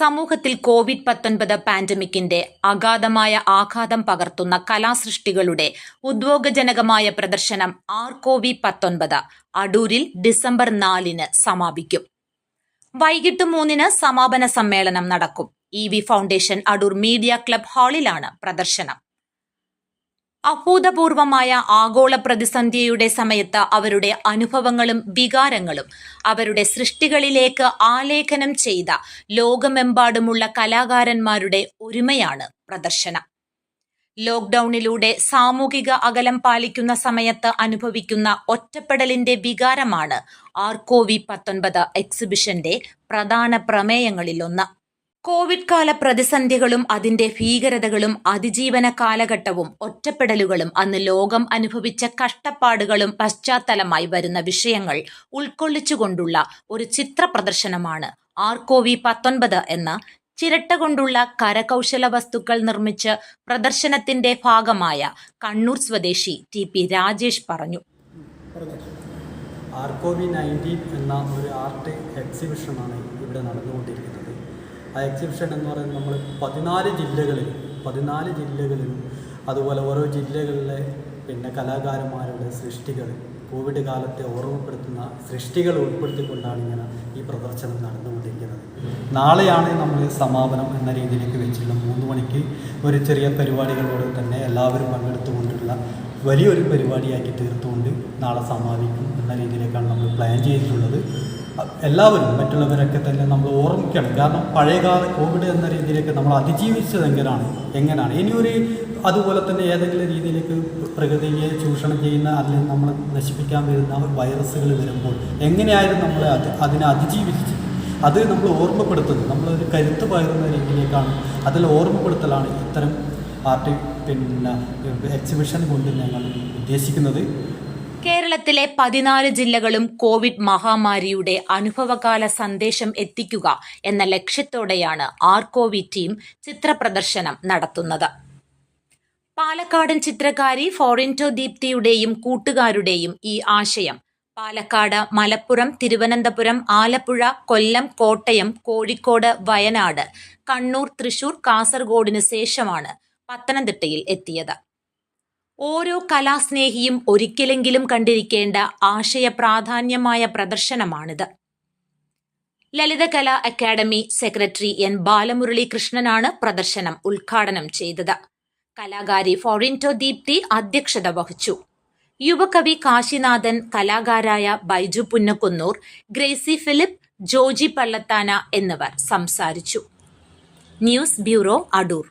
സമൂഹത്തിൽ കോവിഡ് പത്തൊൻപത് പാൻഡമിക്കിന്റെ അഗാധമായ ആഘാതം പകർത്തുന്ന കലാസൃഷ്ടികളുടെ ഉദ്വോഗജനകമായ പ്രദർശനം ആർകോവി പത്തൊൻപത് അടൂരിൽ ഡിസംബർ നാലിന് സമാപിക്കും. വൈകിട്ട് മൂന്നിന് സമാപന സമ്മേളനം നടക്കും. E V foundation Adoor media club ഹാളിലാണ് പ്രദർശനം. അഭൂതപൂർവമായ ആഗോള പ്രതിസന്ധിയുടെ സമയത്ത് അവരുടെ അനുഭവങ്ങളും വികാരങ്ങളും അവരുടെ സൃഷ്ടികളിലേക്ക് ആലേഖനം ചെയ്ത ലോകമെമ്പാടുമുള്ള കലാകാരന്മാരുടെ ഒരുമയാണ് പ്രദർശനം. ലോക്ക്ഡൌണിലൂടെ സാമൂഹിക അകലം പാലിക്കുന്ന സമയത്ത് അനുഭവിക്കുന്ന ഒറ്റപ്പെടലിന്റെ വികാരമാണ് ആർകോവി പത്തൊൻപത് എക്സിബിഷന്റെ പ്രധാന പ്രമേയങ്ങളിലൊന്ന്. കോവിഡ് കാല പ്രതിസന്ധികളും അതിന്റെ ഭീകരതകളും അതിജീവന കാലഘട്ടവും ഒറ്റപ്പെടലുകളും അന്ന് ലോകം അനുഭവിച്ച കഷ്ടപ്പാടുകളും പശ്ചാത്തലമായി വരുന്ന വിഷയങ്ങൾ ഉൾക്കൊള്ളിച്ചുകൊണ്ടുള്ള ഒരു ചിത്ര പ്രദർശനമാണ് ആർകോവി പത്തൊൻപത് എന്ന ചിരട്ട കൊണ്ടുള്ള കരകൗശല വസ്തുക്കൾ നിർമ്മിച്ച് പ്രദർശനത്തിന്റെ ഭാഗമായ കണ്ണൂർ സ്വദേശി ടി പി രാജേഷ് പറഞ്ഞു. ആർക്കോവി നയന്റീൻ എന്ന ഒരു ആർട്ട് എക്സിബിഷനാണ് ഇവിടെ നടന്നുകൊണ്ടിരിക്കുന്നത്. ആ എക്സിബിഷൻ എന്ന് പറയുന്നത് നമ്മൾ പതിനാല് ജില്ലകളിൽ പതിനാല് ജില്ലകളിലും അതുപോലെ ഓരോ ജില്ലകളിലെ പിന്നെ കലാകാരന്മാരുടെ സൃഷ്ടികൾ കോവിഡ് കാലത്തെ ഓർമ്മപ്പെടുത്തുന്ന സൃഷ്ടികൾ ഉൾപ്പെടുത്തിക്കൊണ്ടാണ് ഇങ്ങനെ ഈ പ്രദർശനം നടന്നുകൊണ്ടിരിക്കുന്നത്. നാളെയാണ് നമ്മൾ സമാപനം എന്ന രീതിയിലേക്ക് വെച്ചിട്ടുള്ള മൂന്ന് മണിക്ക് ഒരു ചെറിയ പരിപാടികളോട് തന്നെ എല്ലാവരും പങ്കെടുത്തുകൊണ്ടുള്ള വലിയൊരു പരിപാടിയാക്കി തീർത്തുകൊണ്ട് നാളെ സമാപിക്കും എന്ന രീതിയിലേക്കാണ് നമ്മൾ പ്ലാൻ ചെയ്തിട്ടുള്ളത്. എല്ലാവരും മറ്റുള്ളവരൊക്കെ തന്നെ നമ്മൾ ഓർമ്മിക്കണം. കാരണം പഴയകാല കോവിഡ് എന്ന രീതിയിലേക്ക് നമ്മൾ അതിജീവിച്ചത് എങ്ങനെയാണ് എങ്ങനെയാണ് ഇനിയൊരു അതുപോലെ തന്നെ ഏതെങ്കിലും രീതിയിലേക്ക് പ്രകൃതിയെ ചൂഷണം ചെയ്യുന്ന അല്ലെങ്കിൽ നമ്മൾ നശിപ്പിക്കാൻ വരുന്ന വൈറസുകൾ വരുമ്പോൾ എങ്ങനെയായിരുന്നു നമ്മൾ അത് അതിനെ അതിജീവിച്ചത് അത് നമ്മൾ ഓർമ്മപ്പെടുത്തുന്നത് നമ്മളൊരു കരുത്ത് പകരുന്ന രീതിയിലേക്കാണ് അതിൽ ഓർമ്മപ്പെടുത്തലാണ് ഇത്തരം ആർട്ട് പിന്നെ എക്സിബിഷൻ കൊണ്ട് ഞങ്ങൾ ഉദ്ദേശിക്കുന്നത്. കേരളത്തിലെ പതിനാല് ജില്ലകളും കോവിഡ് മഹാമാരിയുടെ അനുഭവകാല സന്ദേശം എത്തിക്കുക എന്ന ലക്ഷ്യത്തോടെയാണ് ആർകോവി ടീം ചിത്രപ്രദർശനം നടത്തുന്നത്. പാലക്കാടൻ ചിത്രകാരി ഫോറിന്റോ ദീപ്തിയുടെയും കൂട്ടുകാരുടെയും ഈ ആശയം. പാലക്കാട് മലപ്പുറം തിരുവനന്തപുരം ആലപ്പുഴ കൊല്ലം കോട്ടയം കോഴിക്കോട് വയനാട് കണ്ണൂർ തൃശൂർ കാസർഗോഡിന് ശേഷമാണ് പത്തനംതിട്ടയിൽ എത്തിയത്. ഓരോ കലാസ്നേഹിയും ഒരിക്കലെങ്കിലും കണ്ടിരിക്കേണ്ട ആശയ പ്രാധാന്യമായ പ്രദർശനമാണിത്. Lalithakala academy secretary N Balamurali കൃഷ്ണനാണ് പ്രദർശനം ഉദ്ഘാടനം ചെയ്തത്. കലാകാരി ഫോറിന്റോ ദീപ്തി അധ്യക്ഷത വഹിച്ചു. യുവകവി കാശിനാഥൻ കലാകാരായ ബൈജു പുന്നക്കുന്നൂർ ഗ്രേസി ഫിലിപ്പ് ജോജി പള്ളത്താന എന്നിവർ സംസാരിച്ചു. News bureau Adoor.